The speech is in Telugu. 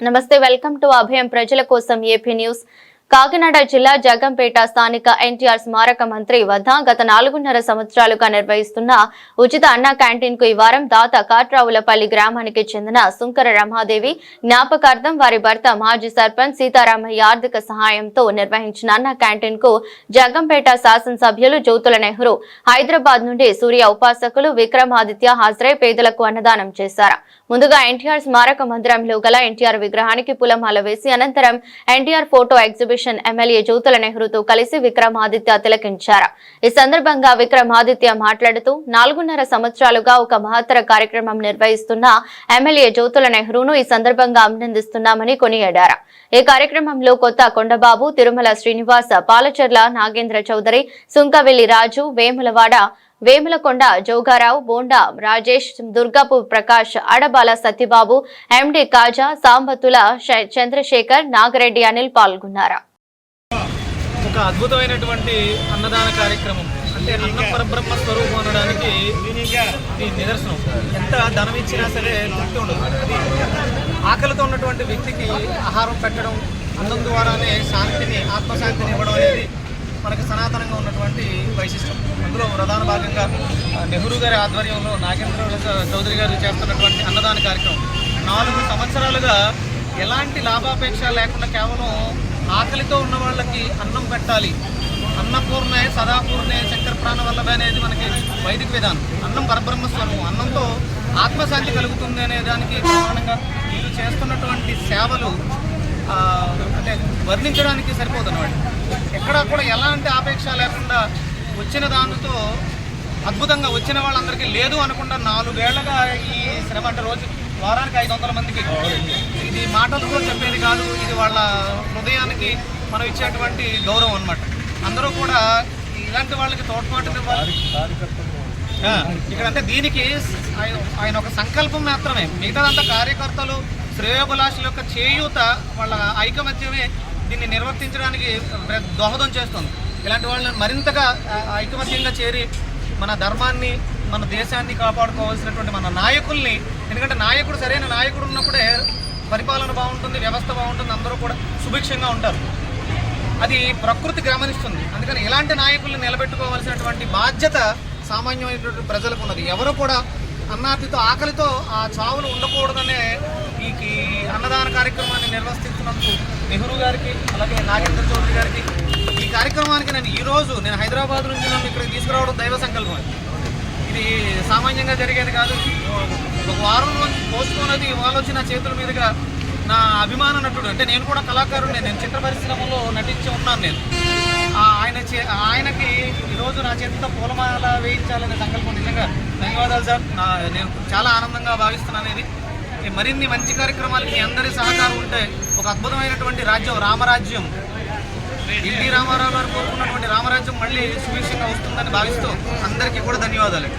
నమస్తే వెల్కమ్ టు అభయం ప్రజల కోసం ఏపీ న్యూస్ కాకినాడ జిల్లా జగంపేట స్థానిక ఎన్టీఆర్ స్మారక మంత్రి వద్ద గత నాలుగున్నర సంవత్సరాలుగా నిర్వహిస్తున్న ఉచిత అన్న క్యాంటీన్కు ఈ వారం దాత కాట్రావులపల్లి గ్రామానికి చెందిన సుంకర రమాదేవి జ్ఞాపకార్థం వారి భర్త మాజీ సర్పంచ్ సీతారామయ్య ఆర్థిక సహాయంతో నిర్వహించిన అన్న క్యాంటీన్కు జగంపేట శాసనసభ్యులు జ్యోతుల నెహ్రూ హైదరాబాద్ నుండి సూర్య ఉపాసకులు విక్రమాదిత్య హాజరై పేదలకు అన్నదానం చేశారు. ముందుగా ఎన్టీఆర్ స్మారక మందిరంలో గల ఎన్టీఆర్ విగ్రహానికి పులమాల వేసి అనంతరం NTR photo exhibition MLA Jyothula నెహ్రూతో కలిసి విక్రమాదిత్య తిలకించారు. ఈ సందర్భంగా విక్రమాదిత్య మాట్లాడుతూ నాలుగున్నర సంవత్సరాలుగా ఒక మహత్తర కార్యక్రమం నిర్వహిస్తున్న ఎమ్మెల్యే జ్యోతుల నెహ్రూను ఈ సందర్భంగా అభినందిస్తున్నామని కొనియాడారు. ఈ కార్యక్రమంలో కొత్త కొండబాబు తిరుమల శ్రీనివాస పాలచర్ల నాగేంద్ర చౌదరి సుంకవెల్లి రాజు వేములవాడ వేములకొండ జోగారావు బోండా రాజేష్ దుర్గాపు ప్రకాష్ అడబాల సత్యబాబు ఎండి కాజా సాంబతుల చంద్రశేఖర్ నాగరెడ్డి అనిల్ పాల్గొన్నారు. ఒక అద్భుతమైనటువంటి అన్నదాన కార్యక్రమం. అంటే అన్న పరబ్రహ్మ స్వరూపం అనడానికి ఇది నిదర్శనం. ఎంత ధనం ఇచ్చినా సరే తృప్తి ఉండదు. అది ఆకలితో ఉన్నటువంటి వ్యక్తికి ఆహారం పెట్టడం అన్నం ద్వారానే శాంతిని ఆత్మశాంతిని ఇవ్వడం అనేది మనకి సనాతనంగా ఉన్నటువంటి వైశిష్టం. అందులో ప్రధాన భాగంగా నెహ్రూ గారి ఆధ్వర్యంలో నాగేంద్ర చౌదరి గారు చేస్తున్నటువంటి అన్నదాన కార్యక్రమం. నాలుగు సంవత్సరాలుగా ఎలాంటి లాభాపేక్ష లేకుండా కేవలం ఆకలితో ఉన్న వాళ్ళకి అన్నం పెట్టాలి. అన్నపూర్ణే సదాపూర్ణే చక్కెర ప్రాణ వల్లభ అనేది మనకి వైదిక విధానం. అన్నం పరబ్రహ్మ స్వరూపం అన్నంతో ఆత్మశాంతి కలుగుతుంది అనే దానికి ప్రధానంగా వీళ్ళు చేస్తున్నటువంటి సేవలు అంటే వర్ణించడానికి సరిపోతున్నవాడు ఎక్కడ కూడా ఎలాంటి ఆపేక్ష లేకుండా వచ్చిన దానితో అద్భుతంగా వచ్చిన వాళ్ళందరికీ లేదు అనుకుండా నాలుగేళ్ళగా ఈ శ్రమ అంటే రోజు వారానికి ఐదు వందల మందికి. ఇది మాటలతో చెప్పేది కాదు. ఇది వాళ్ళ హృదయానికి మనం ఇచ్చేటువంటి గౌరవం అన్నమాట. అందరూ కూడా ఇలాంటి వాళ్ళకి తోడ్పాటు ఇక్కడ అంటే దీనికి ఆయన ఆయన ఒక సంకల్పం మాత్రమే. మిగతాదంతా కార్యకర్తలు శ్రేయోభిలాషుల యొక్క చేయూత వాళ్ళ ఐకమత్యమే దీన్ని నిర్వర్తించడానికి దోహదం చేస్తుంది. ఇలాంటి వాళ్ళని మరింతగా ఐకమత్యంగా చేరి మన ధర్మాన్ని మన దేశాన్ని కాపాడుకోవాల్సినటువంటి మన నాయకుల్ని ఎందుకంటే నాయకుడు సరైన నాయకుడు ఉన్నప్పుడే పరిపాలన బాగుంటుంది వ్యవస్థ బాగుంటుంది అందరూ కూడా సుభిక్షంగా ఉంటారు. అది ప్రకృతి గమనిస్తుంది. అందుకని ఇలాంటి నాయకుల్ని నిలబెట్టుకోవాల్సినటువంటి బాధ్యత సామాన్యమైనటువంటి ప్రజలకు ఉన్నది. ఎవరు కూడా అన్నార్థితో ఆకలితో ఆ చావులు ఉండకూడదనే ఈ అన్నదాన కార్యక్రమాన్ని నిర్వర్తిస్తున్నందుకు నెహ్రూ గారికి అలాగే నాగేంద్ర చౌదరి గారికి ఈ కార్యక్రమానికి నేను ఈరోజు నేను హైదరాబాద్ నుంచి నన్ను ఇక్కడికి తీసుకురావడం దైవ సంకల్పం ఇది సామాన్యంగా జరిగేది కాదు. ఒక వారం రోజు పోస్ట్పోనది ఇవాళ వచ్చి నా చేతుల మీదుగా నా అభిమాన నటుడు. అంటే నేను కూడా కళాకారుడు నేను చిత్ర పరిశ్రమలో నటించి ఉన్నాను నేను. ఆయన చే ఆయనకి ఈరోజు నా చేతితో పూలమాల వేయించాలనే సంకల్పం నిజంగా. ధన్యవాదాలు సార్. నా నేను చాలా ఆనందంగా భావిస్తున్నాను ఇది. మరిన్ని మంచి కార్యక్రమాలకి మీ అందరి సహకారం ఉంటే ఒక అద్భుతమైనటువంటి రాజ్యం రామరాజ్యం. ఎన్టీ రామారావు గారు కోరుకున్నటువంటి రామరాజ్యం మళ్ళీ సుభిక్షంగా వస్తుందని భావిస్తూ అందరికీ కూడా ధన్యవాదాలు.